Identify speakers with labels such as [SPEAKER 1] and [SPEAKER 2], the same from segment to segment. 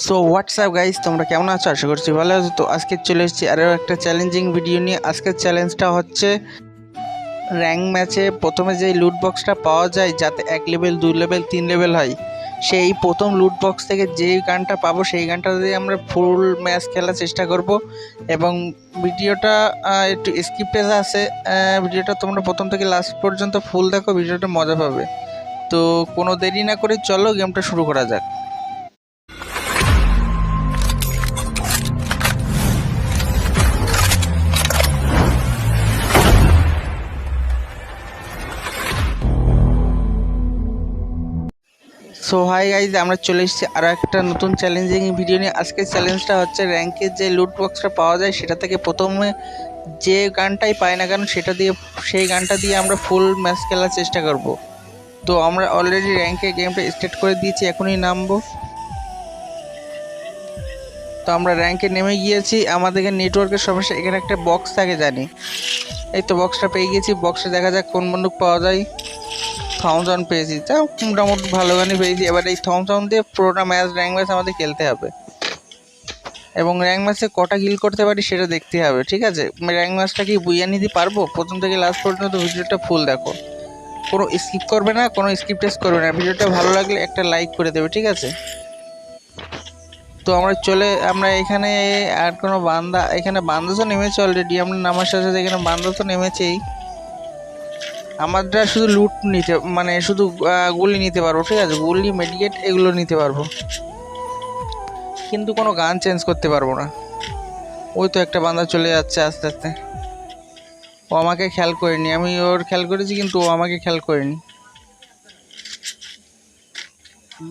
[SPEAKER 1] So WhatsApp guys তোমরা কেমন আছো? আশা করছি ভালো আছো। তো আজকে চলে এসেছি আরও একটা চ্যালেঞ্জিং ভিডিও নিয়ে। আজকের চ্যালেঞ্জটা হচ্ছে র্যাঙ্ক ম্যাচে প্রথমে যে লুট বক্সটা পাওয়া যায়, যাতে এক লেভেল দুই লেভেল তিন লেভেল হয়, সেই প্রথম লুট বক্স থেকে যে গানটা পাবো, সেই গানটা দিয়ে আমরা ফুল ম্যাচ খেলার চেষ্টা করব। এবং ভিডিওটা একটু স্ক্রিপ্টেজ আছে ভিডিওটা তোমরা প্রথম থেকে লাস্ট পর্যন্ত ফুল দেখো, ভিডিওটা মজা পাবে। তো কোনো দেরি না করে চলো গেমটা শুরু করা যাক। সো হাই গাইজ আমরা চলে এসেছি আরও একটা নতুন চ্যালেঞ্জিং ভিডিও নিয়ে। আজকের চ্যালেঞ্জটা হচ্ছে র্যাঙ্কের যে লুট বক্সটা পাওয়া যায়, সেটা থেকে প্রথমে যে গানটাই পাই না কেন, সেটা দিয়ে, সেই গানটা দিয়ে আমরা ফুল ম্যাচ খেলার চেষ্টা করব। তো আমরা অলরেডি র্যাঙ্কে গেমটা স্টার্ট করে দিয়েছি, এখনই নামবো। তো আমরা র্যাঙ্কে নেমে গিয়েছি। আমাদেরকে নেটওয়ার্কের সমস্যা, এখানে একটা বক্স থাকে জানি। এই তো বক্সটা পেয়ে গিয়েছি। বক্সে দেখা যাক কোন বন্দুক পাওয়া যায়। থাউজেন পেয়েছি। তা মোটামুটি ভালো গানই পেয়েছি। এবার এই থাউজেন দিয়ে পুরোটা ম্যাচ র্যাঙ্ক ম্যাচ আমাদের খেলতে হবে। এবং র্যাঙ্ক ম্যাচে কটা কিল করতে পারি সেটা দেখতে হবে, ঠিক আছে? র্যাঙ্ক ম্যাচটা কি বুইয়া নিতে পারব? প্রথম থেকে লাস্ট পর্যন্ত ভিডিওটা ফুল দেখো। কোনো স্কিপ করবে না, কোনো স্কিপ টেস্ট করবে না। ভিডিওটা ভালো লাগলে একটা লাইক করে দেবে, ঠিক আছে? তো আমরা চলে, আমরা এখানে আর কোনো বান্দা, এখানে বান্দা তো নেমেছে অলরেডি আমরা নামার সাথে সাথে এখানে বান্দা তো নেমেছেই। আমরা শুধু লুট নিতে মানে শুধু গুলি নিতে পারব, ঠিক আছে? গুলি মেডিকেট এগুলো নিতে পারব। কিন্তু কোনো গান চেঞ্জ করতে পারব না। ওই তো একটা বান্দা চলে যাচ্ছে আস্তে আস্তে। ও আমাকে খেয়াল করেনি। আমি ওর খেয়াল করেছি, কিন্তু ও আমাকে খেয়াল করেনি।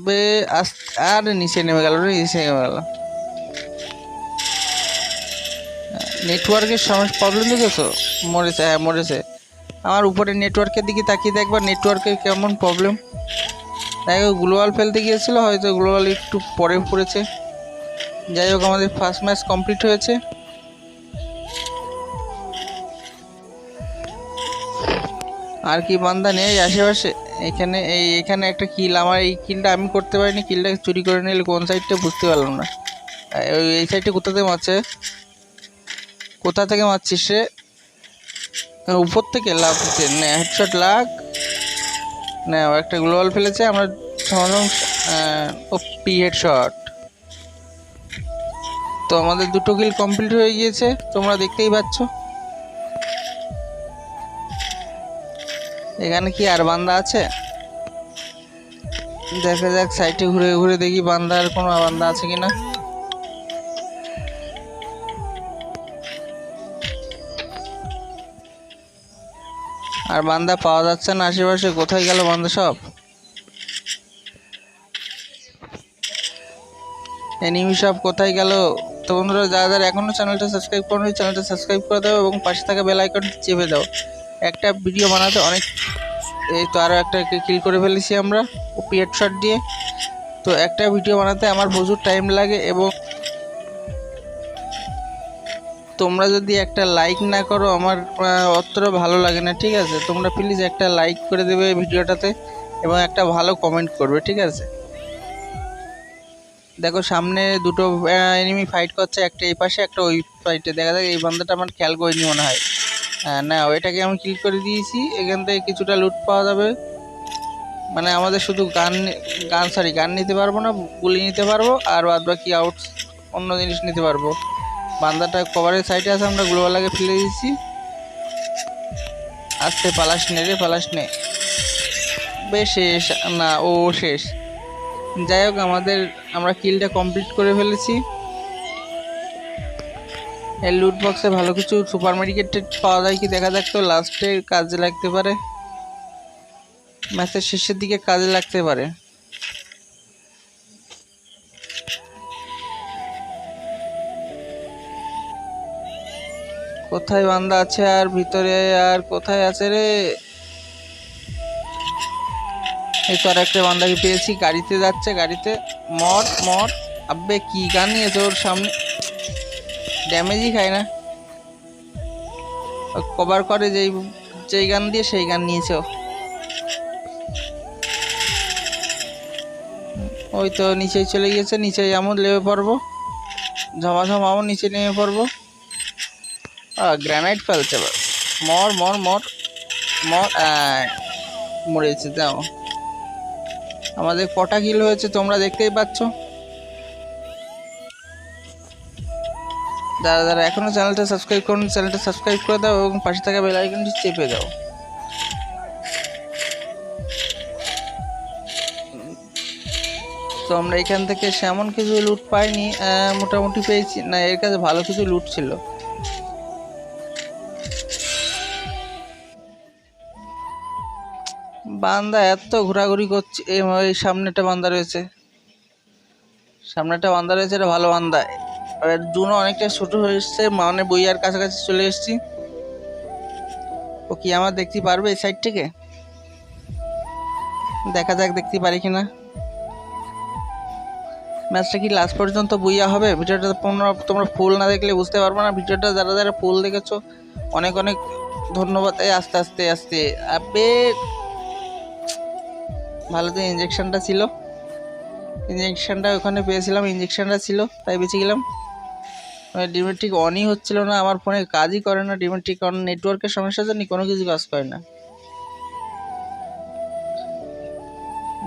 [SPEAKER 1] বে আর নিচে নেমে গেল নিচে নেমে গেল। নেটওয়ার্কের সমস্যা প্রবলেম দেখেছ? মরেছে হ্যাঁ মরেছে। আমার উপরে নেটওয়ার্কের দিকে তাকিয়ে দেখবা নেটওয়ার্কের কেমন প্রবলেম দেখো গ্লোবাল ফেলতে গিয়েছিল, হয়তো গ্লোবাল একটু পরে পড়েছে। যাই হোক, আমাদের ফার্স্ট ম্যাচ কমপ্লিট হয়েছে। আর কি বান্দা নেই আশেপাশে। এখানে, এই, এখানে একটা কিল আমার এই কিলটা আমি করতে পারিনি কিলটা চুরি করে নিলে কোন সাইডটা বুঝতে পারলাম না। এই সাইডটা কোথা থেকে মারছে? কোথা থেকে মারছিস সে? উপর থেকে লাভ দিচ্ছে না হেডশট লাগ। না একটা গ্লোবাল ফেলেছে, আমরা সমাধান ও পি হেডশট তো আমাদের দুটো কিল কমপ্লিট হয়ে গিয়েছে, তোমরা দেখতেই পাচ্ছ। এখানে কি আর বান্দা আছে? দেখা যাক সাইডে ঘুরে ঘুরে দেখি বান্দার কোনো বান্দা আছে কিনা। আর বান্দা পাওয়া যাচ্ছে না আশেপাশে, কোথায় গেল বান্দা সব? এনিমি সব কোথায় গেল? তো বন্ধুরা, যারা যারা এখনও চ্যানেলটা সাবস্ক্রাইব করো চ্যানেলটা সাবস্ক্রাইব করে দাও এবং পাশে থাকা বেল আইকন চেপে দাও। একটা ভিডিও বানাতে অনেক, এই তো আরও একটা কিল করে ফেলেছি আমরা পিএড শট দিয়ে। তো একটা ভিডিও বানাতে আমার প্রচুর টাইম লাগে এবং তোমরা যদি একটা লাইক না করো, আমার অতটা ভালো লাগে না, ঠিক আছে? তোমরা প্লিজ একটা লাইক করে দেবে ভিডিওটাতে এবং একটা ভালো কমেন্ট করবে, ঠিক আছে? দেখো, সামনে দুটো এনিমি ফাইট করছে, একটা এই পাশে, একটা ওই সাইডে দেখা যায় এই বান্দাটা আমার খেয়াল করিনি মনে হ্যাঁ। না ওইটাকে আমি ক্লিক করে দিয়েছি। এখান থেকে কিছুটা লুট পাওয়া যাবে। মানে আমাদের শুধু গান গান সরি গান নিতে পারব না, গুলি নিতে পারব, আর বাদ বাকি আউট অন্য জিনিস নিতে পারব। বান্দাটা কভারের সাইডে আছে, আমরা গ্লোবালাকে ফেলে দিয়েছি। আস্তে পালাস নে রে, পালাস নে। বেশ শেষ। না, ও শেষ। যাই হোক, আমাদের, আমরা কিলটা কমপ্লিট করে ফেলেছি। এই লুট বক্সে ভালো কিছু সুপার মার্কেটেড পাওয়া যায় কি দেখা যাক তো লাস্টে কাজে লাগতে পারে। ম্যাচের শেষের দিকে কাজে লাগতে পারে। কোথায় বান্দা আছে আর ভিতরে আর কোথায় আছে রে? এই তো আর একটা বান্দাকে পেয়েছি, গাড়িতে যাচ্ছে, গাড়িতে। মর মর। আব্বে, কি গান নিয়েছে ওর সামনে? ড্যামেজই খায় না। কভার করে যেই যেই গান দিয়ে সেই গান নিয়েছে ওই তো নিচেই চলে গিয়েছে, নিচেই এমন নেমে পড়ব। ঝমাঝম আমন নিচে নেমে পড়ব। গ্রানাইট ফেলছে এবার। মর মর মর মর মরেছে যাও। আমাদের কটা কিল হয়েছে তোমরা দেখতেই পাচ্ছ। যারা যারা এখনও চ্যানেলটা সাবস্ক্রাইব করুন, চ্যানেলটা সাবস্ক্রাইব করে দাও এবং পাশে থাকা বেল আইকনটি চেপে দাও। তো আমরা এখান থেকে সেমন কিছু লুট পাইনি মোটামুটি পেয়েছি। না, এর কাছে ভালো কিছু লুট ছিল। বান্দা এত ঘোরাঘুরি করছে এই সামনেটা বান্দা রয়েছে। সামনেটা বান্দা রয়েছে, এটা ভালো বান্দা। এবার জুনও অনেকটা ছোট হয়ে এসছে মানে বইয়ার কাছাকাছি চলে এসেছি। ও কি আমার দেখতে পারবে এই সাইড থেকে? দেখা যাক দেখতে পারি কিনা ম্যাচটা কি লাস্ট পর্যন্ত বুইয়া হবে? ভিডিওটা তোমরা তোমরা ফুল না দেখলে বুঝতে পারবে না। ভিডিওটা যারা যারা ফুল দেখেছ, অনেক অনেক ধন্যবাদ। এই আস্তে আস্তে আস্তে। আবে ভালো তো ইঞ্জেকশানটা ছিল। ইঞ্জেকশানটা ওখানে পেয়েছিলাম ইঞ্জেকশানটা ছিল, তাই বেঁচে গেলাম। ডিমের ঠিক অনই হচ্ছিল না, আমার ফোনে কাজই করে না ডিমের ঠিক অন নেটওয়ার্কের সমস্যার জন্য কোনো কিছু কাজ করে না।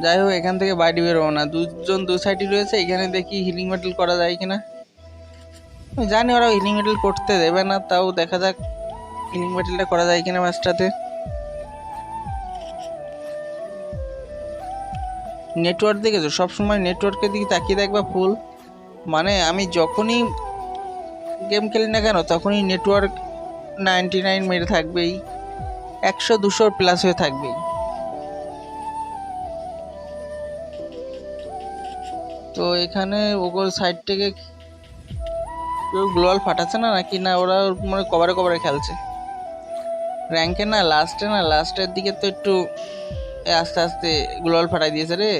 [SPEAKER 1] যাই হোক, এখান থেকে বাইরে বেরোবো না। দুজন দু সাইডই রয়েছে, এখানে দেখি হিলিং মেটাল করা যায় কিনা। জানি ওরা হিলিং মেটাল করতে দেবে না, তাও দেখা যাক হিলিং মেটালটা করা যায় কিনা ম্যাচটাতে নেটওয়ার্ক দেখেছ? সবসময় নেটওয়ার্কের দিকে তাকিয়ে দেখবা ফুল মানে আমি যখনই গেম খেলি না কেন, তখনই নেটওয়ার্ক নাইনটি নাইন মেরে থাকবেই। একশো দুশোর প্লাস হয়ে থাকবেই। তো এখানে ওগুলো সাইড থেকে কেউ গ্লোয়াল ফাটাচ্ছে না নাকি? না, ওরা মানে কভারে কভারে খেলছে। র্যাঙ্কে না লাস্টে না লাস্টের দিকে তো একটু আস্তে আস্তে গ্লোয়াল ফাটাই দিয়েছে রে।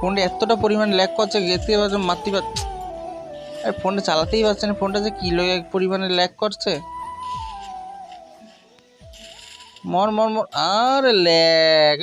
[SPEAKER 1] ফোনটা এতটা পরিমাণ ল্যাক করছে গেতে পারছে মারতে পার ফোনটা চালাতেই পারছে না, ফোনটা যে কিলো এক পরিমাণে ল্যাক করছে। মর মর মর, আরে ল্যাগ